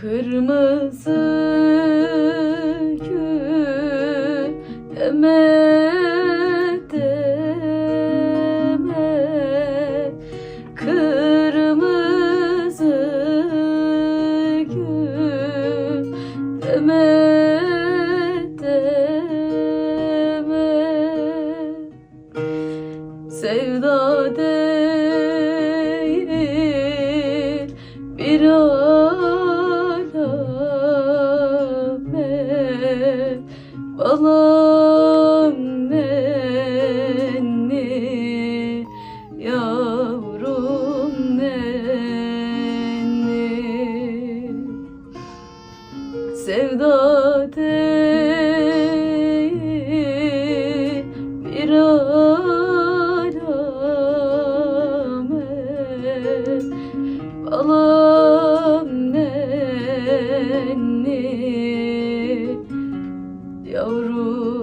Kırmızı gül deme deme. Kırmızı gül deme deme. Sevda değil bir alamet Balam nenni yavrum nenni Sevda bir alamet Balam nenni yavrum